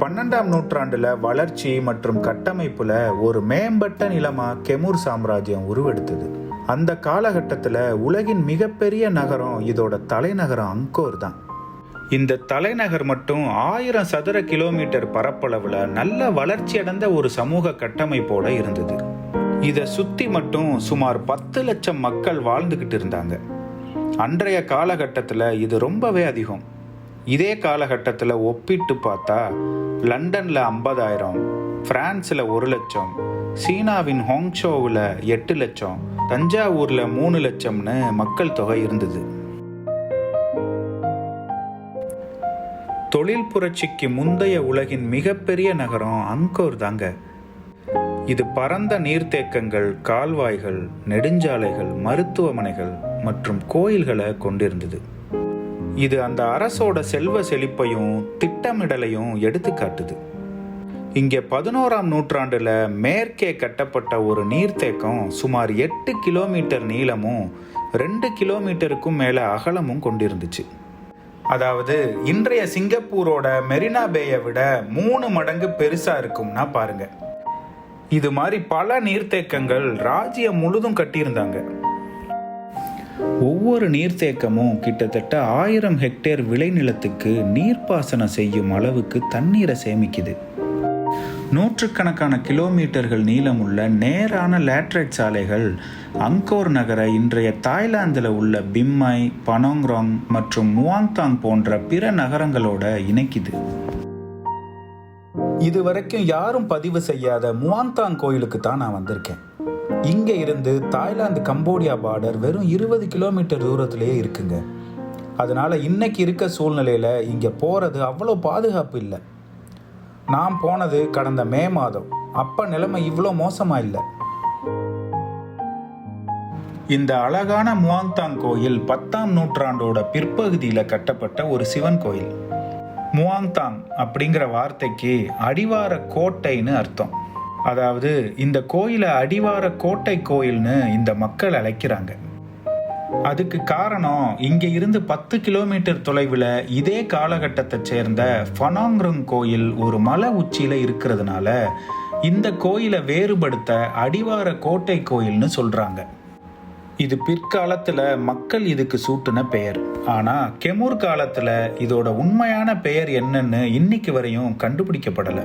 பன்னெண்டாம் நூற்றாண்டுல வளர்ச்சி மற்றும் கட்டமைப்புல ஒரு மேம்பட்ட நிலமா கெமூர் சாம்ராஜ்யம் உருவெடுத்தது. அந்த காலகட்டத்தில் உலகின் மிகப்பெரிய நகரம் இதோட தலைநகரம் அங்கோர் தான். இந்த தலைநகர் மட்டும் ஆயிரம் சதுர கிலோமீட்டர் பரப்பளவுல நல்ல வளர்ச்சி அடைந்த ஒரு சமூக கட்டமைப்போட இருந்தது. இதை சுத்தி மட்டும் சுமார் பத்து லட்சம் மக்கள் வாழ்ந்துகிட்டு இருந்தாங்க. அன்றைய காலகட்டத்தில் இது ரொம்பவே அதிகம். இதே காலகட்டத்தில் ஒப்பிட்டு பார்த்தா லண்டனில் ஐம்பதாயிரம் ஃப்ரான்ஸில் ஒரு லட்சம் சீனாவின் ஹாங்ஷோவில் எட்டு லட்சம் தஞ்சாவூரில் மூணு லட்சம்னு மக்கள் தொகை இருந்தது. தொழில் புரட்சிக்கு முந்தைய உலகின் மிகப்பெரிய நகரம் அங்கோர் தாங்க. இது பரந்த நீர்த்தேக்கங்கள் கால்வாய்கள் நெடுஞ்சாலைகள் மருத்துவமனைகள் மற்றும் கோயில்களை கொண்டிருந்தது. இது அந்த அரசோட செல்வ செழிப்பையும் திட்டமிடலையும் எடுத்து காட்டுது. இங்கே பதினோராம் நூற்றாண்டில் மேற்கே கட்டப்பட்ட ஒரு நீர்த்தேக்கம் சுமார் எட்டு கிலோமீட்டர் நீளமும் ரெண்டு கிலோமீட்டருக்கும் மேலே அகலமும் கொண்டிருந்துச்சு. அதாவது இன்றைய சிங்கப்பூரோட மெரினா பேயை விட மூணு மடங்கு பெருசாக இருக்கும்னா பாருங்க. இது மாதிரி பல நீர்த்தேக்கங்கள் ராஜ்யம் முழுதும் கட்டியிருந்தாங்க. ஒவ்வொரு நீர்த்தேக்கமும் கிட்டத்தட்ட ஆயிரம் ஹெக்டேர் விளைநிலத்துக்கு நீர்ப்பாசனம் செய்யும் அளவுக்கு தண்ணீரை சேமிக்குது. நூற்றுக்கணக்கான கிலோமீட்டர்கள் நீளமுள்ள நேரான லேட்ரைட் சாலைகள் அங்கோர் நகர இன்றைய தாய்லாந்தில் உள்ள பிம்மை பனோங்ராங் மற்றும் முவாங்தாங் போன்ற பிற நகரங்களோட இணைக்குது. இதுவரைக்கும் யாரும் பதிவு செய்யாத முவாங்தாங் கோயிலுக்கு தான் நான் வந்திருக்கேன். இங்கே இருந்து தாய்லாந்து கம்போடியா பார்டர் வெறும் இருபது கிலோமீட்டர் தூரத்திலேயே இருக்குங்க. அதனால் இன்னைக்கு இருக்க சூழ்நிலையில் இங்கே போகிறது அவ்வளோ பாதுகாப்பு இல்லை. நான் போனது கடந்த மே மாதம். அப்போ நிலைமை இவ்வளோ மோசமாக இல்லை. இந்த அழகான முவாங்தாங் கோயில் பத்தாம் நூற்றாண்டோட பிற்பகுதியில் கட்டப்பட்ட ஒரு சிவன் கோயில். முவாங்தாங் அப்படிங்கிற வார்த்தைக்கு அடிவார கோட்டைன்னு அர்த்தம். அதாவது இந்த கோயிலை அடிவார கோட்டை கோயில்னு இந்த மக்கள் அழைக்கிறாங்க. அதுக்கு காரணம் இங்கே இருந்து பத்து கிலோமீட்டர் தொலைவில் இதே காலகட்டத்தை சேர்ந்த ஃபனாங்ருங் கோயில் ஒரு மலை உச்சியில் இருக்கிறதுனால இந்த கோயிலை வேறுபடுத்த அடிவார கோட்டை கோயில்னு சொல்கிறாங்க இது பிற்காலத்தில் மக்கள் இதுக்கு சூட்டின பெயர். ஆனால் கெமூர் காலத்தில் இதோட உண்மையான பெயர் என்னன்னு இன்னைக்கு வரையும் கண்டுபிடிக்கப்படலை.